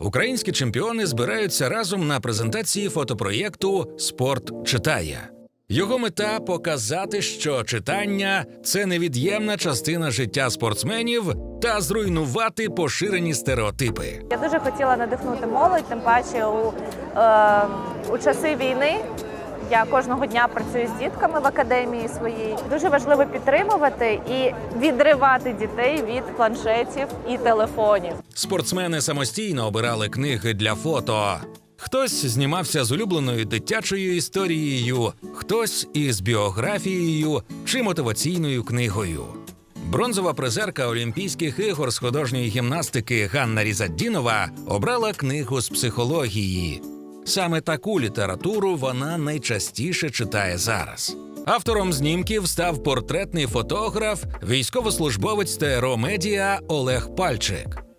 Українські чемпіони збираються разом на презентації фотопроєкту Спорт читає. Його мета показати, що читання це невід'ємна частина життя спортсменів та зруйнувати поширені стереотипи. Я дуже хотіла надихнути молодь, тим паче у, е, у часи війни. Я кожного дня працюю з дітками в академії своїй. Дуже важливо підтримувати і відривати дітей від планшетів і телефонів. Спортсмени самостійно обирали книги для фото. Хтось знімався з улюбленою дитячою історією, хтось із біографією чи мотиваційною книгою. Бронзова призерка Олімпійських ігор з художньої гімнастики Ганна Різаддінова обрала книгу з психології. Саме таку літературу вона найчастіше читає зараз. Автором знімків став портретний фотограф, військовослужбовець ТРО Медіа Олег Пальчик.